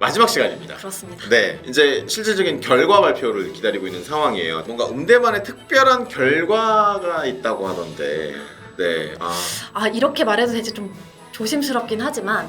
마지막 시간입니다. 그렇습니다. 네, 이제 실질적인 결과 발표를 기다리고 있는 상황이에요. 뭔가 음대만의 특별한 결과가 있다고 하던데, 네, 아, 아 이렇게 말해도 되지 좀 조심스럽긴 하지만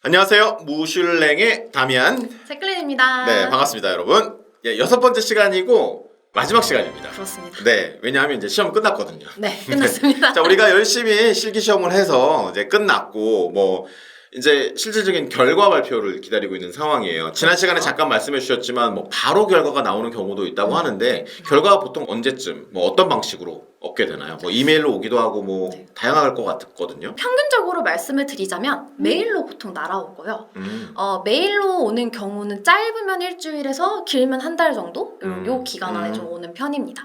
안녕하세요, 무슐랭의 다미안. 세클린입니다. 네, 반갑습니다, 여러분. 예, 여섯 번째 시간이고 마지막 시간입니다. 그렇습니다. 네, 왜냐하면 이제 시험 끝났거든요. 네, 끝났습니다. 자, 우리가 열심히 실기 시험을 해서 이제 끝났고 뭐 이제 실질적인 결과 발표를 기다리고 있는 상황이에요. 지난 시간에 잠깐 말씀해 주셨지만 뭐 바로 결과가 나오는 경우도 있다고 하는데 결과가 보통 언제쯤 뭐 어떤 방식으로 얻게 되나요? 뭐 이메일로 오기도 하고 뭐 네. 다양할 것 같거든요. 평균적으로 말씀을 드리자면 메일로 보통 날아오고요. 음. 어, 메일로 오는 경우는 짧으면 일주일에서 길면 한 달 정도 요, 음. 요 기간 안에 음. 좀 오는 편입니다.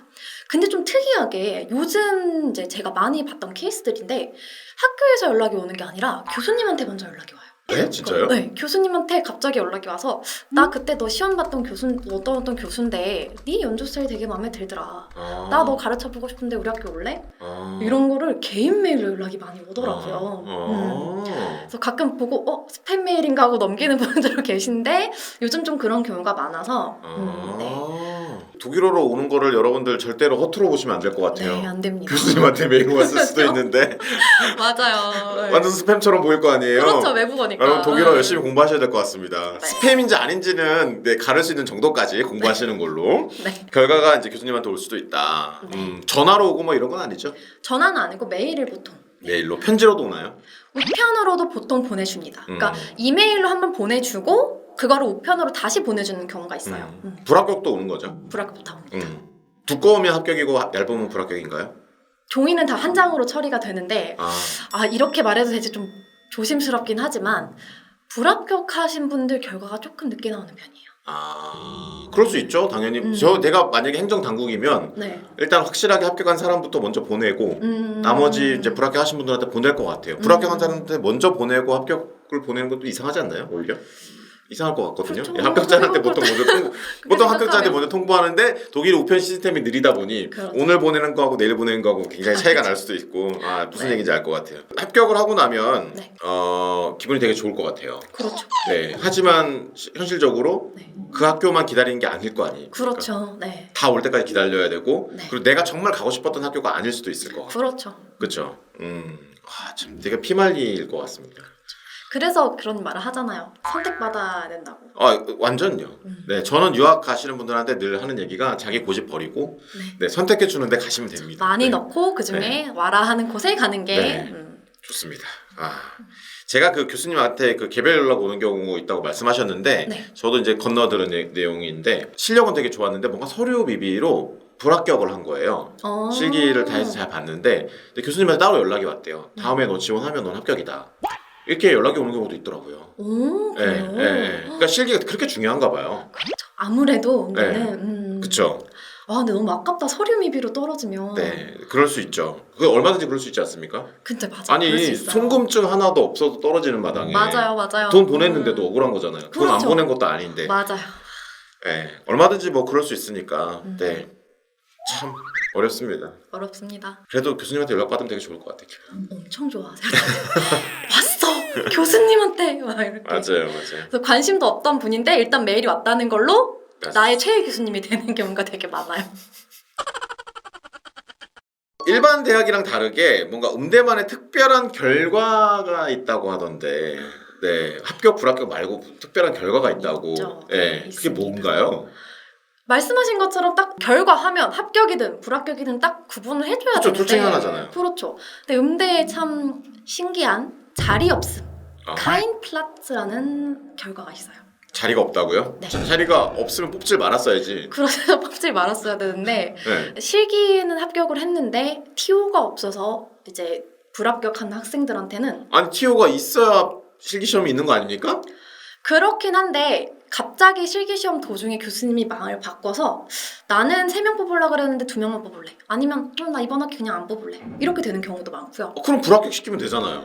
근데 좀 특이하게 요즘 이제 제가 많이 봤던 케이스들인데 학교에서 연락이 오는 게 아니라 교수님한테 먼저 연락이 와요. 네, 진짜요? 네, 교수님한테 갑자기 연락이 와서 나 그때 너 시험 봤던 교수 어떤 어떤 교수인데 네 연주 스타일 되게 마음에 들더라. 아. 나 너 가르쳐 보고 싶은데 우리 학교 올래? 아. 이런 거를 개인 메일로 연락이 많이 오더라고요. 아. 음. 그래서 가끔 보고 어 스팸 메일인가 하고 넘기는 분들도 계신데 요즘 좀 그런 경우가 많아서 음, 네. 아. 독일어로 오는 거를 여러분들 절대로 허투루 보시면 안 될 것 같아요. 네, 안 됩니다. 교수님한테 메일 왔을 수도 그렇죠? 있는데 맞아요. 완전 스팸처럼 보일 거 아니에요. 그렇죠 외국어니까. 여러분 독일어 네. 열심히 공부하셔야 될 것 같습니다. 네. 스팸인지 아닌지는 네, 가를 수 있는 정도까지 공부하시는 걸로 네. 결과가 이제 교수님한테 올 수도 있다. 네. 음, 전화로 오고 뭐 이런 건 아니죠? 전화는 아니고 메일을 보통 메일로 편지로도 오나요? 우편으로도 보통 보내줍니다. 그러니까 음. 이메일로 한번 보내주고 그거를 우편으로 다시 보내주는 경우가 있어요. 음. 음. 불합격도 오는 거죠. 불합격부터 옵니다. 음. 두꺼우면 합격이고 얇으면 불합격인가요? 종이는 다 한 장으로 처리가 되는데 아, 아 이렇게 말해도 되지 좀 조심스럽긴 하지만 불합격하신 분들 결과가 조금 늦게 나오는 편이에요. 아, 그럴 수 있죠. 당연히. 음. 저 내가 만약에 행정 당국이면 네. 일단 확실하게 합격한 사람부터 먼저 보내고 음... 나머지 이제 불합격하신 분들한테 보낼 것 같아요. 불합격한 음. 사람한테 먼저 보내고 합격을 보내는 것도 이상하지 않나요? 오히려? 이상할 것 같거든요. 그렇죠. 예, 합격자한테 보통 먼저 통보, 보통 합격자한테. 먼저 통보하는데 독일 우편 시스템이 느리다 보니 그렇죠. 오늘 보내는 거하고 내일 보내는 거하고 굉장히 아, 차이가 그렇죠. 날 수도 있고 아 무슨 네. 얘기인지 알 것 같아요. 합격을 하고 나면 네. 어 기분이 되게 좋을 것 같아요. 그렇죠. 네. 하지만 시- 현실적으로 네. 그 학교만 기다리는 게 아닐 거 아니에요. 그렇죠. 네. 다 올 때까지 기다려야 되고 네. 그리고 내가 정말 가고 싶었던 학교가 아닐 수도 있을 것 같아요. 그렇죠. 그렇죠. 음, 아, 참 되게 피말릴 것 같습니다. 그래서 그런 말을 하잖아요. 선택받아야 된다고. 아, 완전요. 음. 네, 저는 유학 가시는 분들한테 늘 하는 얘기가 자기 고집 버리고 네. 네, 선택해 주는데 가시면 됩니다. 많이 네, 넣고 그 중에 와라 하는 곳에 가는 게 네. 음, 좋습니다. 아, 제가 그 교수님한테 그 개별 연락 오는 경우 있다고 말씀하셨는데 네. 저도 이제 건너들은 내- 내용인데 실력은 되게 좋았는데 뭔가 서류 비비로 불합격을 한 거예요. 어... 실기를 다 해서 잘 봤는데 교수님한테 따로 연락이 왔대요. 다음에 너 지원하면 넌 합격이다. 이렇게 연락이 오는 경우도 있더라고요. 오 예, 그래요. 예, 예. 그러니까 실기가 그렇게 중요한가 봐요. 아무래도 네. 네. 음. 그쵸? 아 근데 너무 아깝다 서류 미비로 떨어지면. 네, 그럴 수 있죠. 그 얼마든지 그럴 수 있지 않습니까? 근데 맞아. 아니 그럴 수 있어요. 송금증 하나도 없어도 떨어지는 마당에 맞아요, 맞아요. 돈 보냈는데도 음, 억울한 거잖아요. 돈 안 그렇죠. 보낸 것도 아닌데. 맞아요. 예, 얼마든지 뭐 그럴 수 있으니까. 음. 네, 참 어렵습니다. 어렵습니다. 그래도 교수님한테 연락 받으면 되게 좋을 것 같아요. 엄청 좋아하세요. 교수님한테 막 이렇게. 맞아요, 맞아요. 그래서 관심도 없던 분인데 일단 메일이 왔다는 걸로 맞아요. 나의 최애 교수님이 되는 경우가 되게 많아요. 일반 대학이랑 다르게 뭔가 음대만의 특별한 결과가 있다고 하던데, 네 합격 불합격 말고 특별한 결과가 있다고. 있죠. 네, 그게 있습니다. 뭔가요? 말씀하신 것처럼 딱 결과하면 합격이든 불합격이든 딱 구분을 해줘야 그렇죠, 둘 되는데 중에 하나잖아요. 그렇죠. 근데 음대에 참 신기한 자리 없음 아, 카인 플라츠라는 결과가 있어요. 자리가 없다고요? 네. 자, 자리가 없으면 뽑질 말았어야지. 그래서 뽑지 말았어야 되는데 네. 실기는 합격을 했는데 TO가 없어서 이제 불합격한 학생들한테는 아니 티오가 있어야 실기 시험이 있는 거 아닙니까? 그렇긴 한데 갑자기 실기 시험 도중에 교수님이 마음을 바꿔서 나는 세 명 뽑으려고 그랬는데 두 명만 뽑을래 아니면 어, 나 이번 학기 그냥 안 뽑을래 이렇게 되는 경우도 많고요 어, 그럼 불합격 시키면 되잖아요.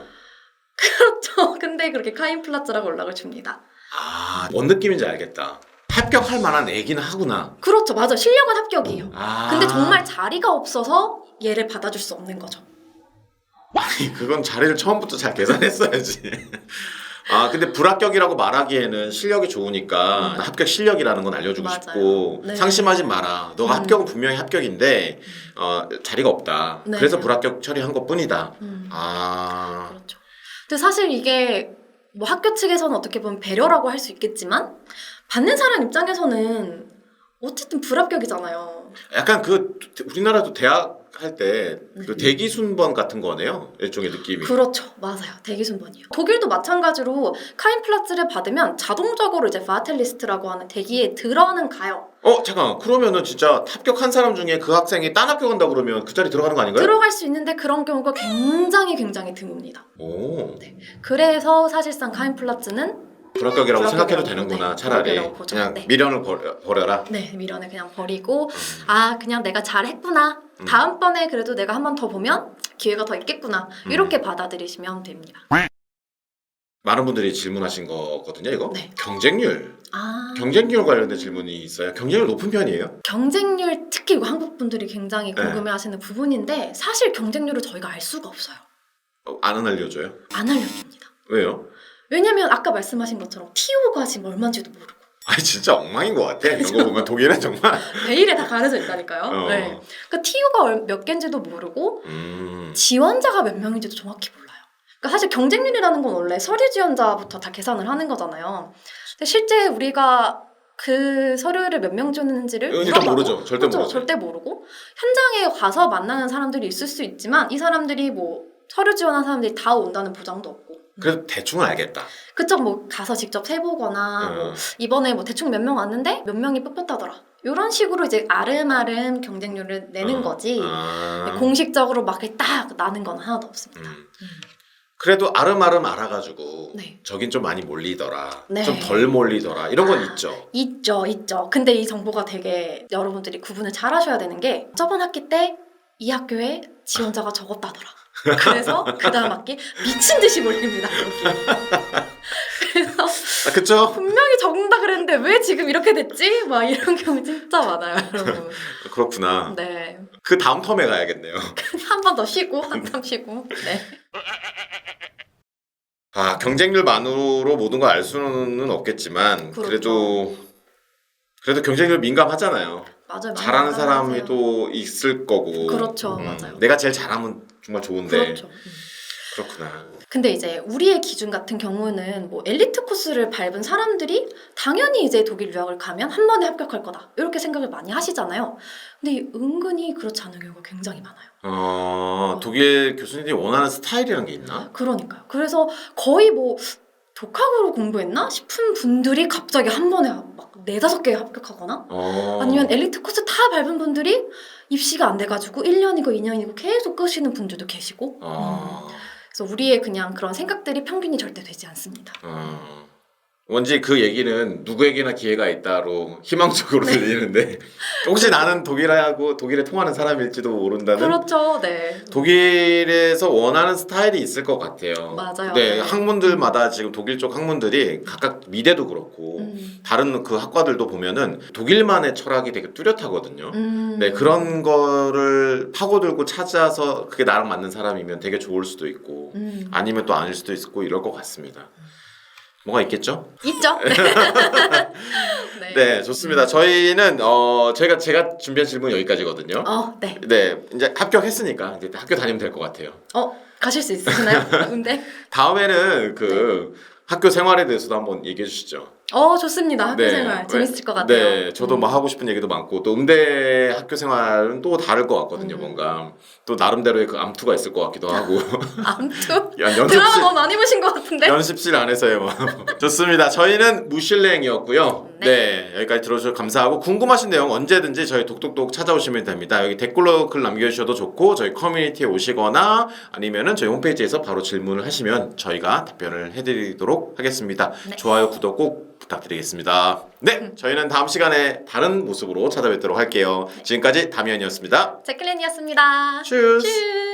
그렇죠 근데 그렇게 카인 플라츠라고 연락을 줍니다 아, 뭔 느낌인지 알겠다. 합격할 만한 애기는 하구나. 그렇죠 맞아 실력은 합격이에요 아. 근데 정말 자리가 없어서 얘를 받아줄 수 없는 거죠 아니 그건 자리를 처음부터 잘 계산했어야지. 아 근데 불합격이라고 말하기에는 실력이 좋으니까 합격 실력이라는 건 알려주고 맞아요. 싶고 네. 상심하지 마라. 너가 음. 합격은 분명히 합격인데 어, 자리가 없다. 네. 그래서 불합격 처리한 것 뿐이다. 음. 아 그렇죠. 근데 사실 이게 뭐 학교 측에서는 어떻게 보면 배려라고 할 수 있겠지만 받는 사람 입장에서는 어쨌든 불합격이잖아요. 약간 그 우리나라도 대학 할 때그 네. 대기 순번 같은 거네요. 일종의 느낌이. 그렇죠. 맞아요. 대기 순번이요. 독일도 마찬가지로 카인플라츠를 받으면 자동적으로 이제 바텔리스트라고 하는 대기에 들어는 가요. 어 잠깐 그러면은 진짜 합격한 사람 중에 그 학생이 딴 학교 간다 그러면 그 자리 들어가는 거 아닌가요? 들어갈 수 있는데 그런 경우가 굉장히 굉장히 드뭅니다. 오 그래서 사실상 카인플라츠는 불합격이라고 불합격이라고, 생각해도 되는구나 네, 차라리 불합격이라고 보죠. 그냥 네. 미련을 버려, 버려라. 네 미련을 그냥 버리고 음. 아 그냥 내가 잘했구나 음. 다음번에 그래도 내가 한 번 더 보면 기회가 더 있겠구나 음. 이렇게 받아들이시면 됩니다. 많은 분들이 질문하신 거거든요. 이거 네. 경쟁률 아 경쟁률 관련된 질문이 있어요. 경쟁률 높은 편이에요? 경쟁률 특히 이거 한국 분들이 굉장히 네. 궁금해하시는 부분인데 사실 경쟁률을 저희가 알 수가 없어요. 어, 안 알려줘요? 안 알려줍니다. 왜요? 왜냐면 아까 말씀하신 것처럼 TO가 지금 얼마인지도 모르고 아니 진짜 엉망인 것 같아. 이런 거 보면 독일은 정말. 매일에 다 가려져 있다니까요. 어. 네. 그러니까 TO가 몇 개인지도 모르고 음. 지원자가 몇 명인지도 정확히 몰라요. 그러니까 사실 경쟁률이라는 건 원래 서류 지원자부터 다 계산을 하는 거잖아요. 근데 실제 우리가 그 서류를 몇명 주는지를 일단 모르죠. 절대 그렇죠. 모르죠. 절대 모르고 현장에 가서 만나는 사람들이 있을 수 있지만 이 사람들이 뭐 서류 지원한 사람들이 다 온다는 보장도 없고. 그래도 대충은 알겠다. 그쵸 뭐 가서 직접 세보거나 뭐 어. 이번에 뭐 대충 몇 명 왔는데 몇 명이 뽑혔다더라. 이런 식으로 이제 아름아름 경쟁률을 내는 어. 거지. 아. 네, 공식적으로 막 이렇게 딱 나는 건 하나도 없습니다. 음. 그래도 아름아름 알아가지고 네. 저긴 좀 많이 몰리더라. 네. 좀 덜 몰리더라. 이런 건 아. 있죠. 있죠, 있죠. 근데 이 정보가 되게 여러분들이 구분을 잘 하셔야 되는 게 저번 학기 때 이 학교에 지원자가 적었다더라. 그래서 그 다음 학기 미친 듯이 몰립니다. 여기. 그래서 아, 그쵸? 분명히 적는다 그랬는데 왜 지금 이렇게 됐지? 막 이런 경우 진짜 많아요, 여러분. 그렇구나. 네. 그 다음 텀에 가야겠네요. 한 번 더 쉬고, 한참 쉬고. 네. 아 경쟁률만으로 모든 걸 알 수는 없겠지만 그렇죠. 그래도 그래도 경쟁률 민감하잖아요. 맞아요. 잘하는 사람이. 또 있을 거고. 그렇죠, 음, 맞아요. 내가 제일 잘하면 정말 좋은데 그렇죠. 음. 그렇구나. 근데 이제 우리의 기준 같은 경우는 뭐 엘리트 코스를 밟은 사람들이 당연히 이제 독일 유학을 가면 한 번에 합격할 거다 이렇게 생각을 많이 하시잖아요. 근데 은근히 그렇지 않은 경우가 굉장히 많아요. 어 독일 교수님들이 원하는 스타일이란 게 있나? 그러니까요. 그래서 거의 뭐 독학으로 공부했나 싶은 분들이 갑자기 한 번에 막 네다섯 개에 합격하거나 어. 아니면 엘리트 코스 다 밟은 분들이 입시가 안 돼가지고 1년이고 2년이고 계속 끄시는 분들도 계시고 어. 그래서 우리의 그냥 그런 생각들이 평균이 절대 되지 않습니다. 어. 원지 그 얘기는 누구에게나 기회가 있다로 희망적으로 네. 들리는데 혹시 나는 독일하고 독일에 통하는 사람일지도 모른다는 그렇죠, 네. 독일에서 원하는 스타일이 있을 것 같아요. 맞아요. 네, 네. 학문들마다 지금 독일 쪽 학문들이 각각 미대도 그렇고 음. 다른 그 학과들도 보면은 독일만의 철학이 되게 뚜렷하거든요. 음. 네, 그런 거를 파고들고 찾아서 그게 나랑 맞는 사람이면 되게 좋을 수도 있고 음. 아니면 또 아닐 수도 있고 이럴 것 같습니다. 뭐가 있겠죠? 있죠. 네. 네, 좋습니다. 저희는 어 제가 제가 준비한 질문 여기까지거든요. 어, 네. 네, 이제 합격했으니까 이제 학교 다니면 될 것 같아요. 어, 가실 수 있으시나요? 근데 다음에는 그 네. 학교 생활에 대해서도 한번 얘기해 주시죠. 어, 좋습니다. 학교 네. 생활 왜- 재밌을 것 같아요. 네, 저도 뭐 하고 싶은 얘기도 많고 또 음대 학교 생활은 또 다를 것 같거든요. 음. 뭔가 또 나름대로의 그 암투가 있을 것 같기도 하고 연- 드라마 연습실 너무 많이 보신 것 같은데. 연습실 안에서의 뭐 좋습니다. 저희는 무실랭이었고요. 네. 네. 여기까지 들어주셔서 감사하고 궁금하신 내용 언제든지 저희 독독독 찾아오시면 됩니다. 여기 댓글로 글 남겨주셔도 좋고 저희 커뮤니티에 오시거나 아니면은 저희 홈페이지에서 바로 질문을 하시면 저희가 답변을 해드리도록 하겠습니다. 네. 좋아요, 구독 꼭 부탁드리겠습니다. 네, 저희는 다음 시간에 다른 모습으로 찾아뵙도록 할게요. 지금까지 다미안이었습니다. 제클린이었습니다. 츄스.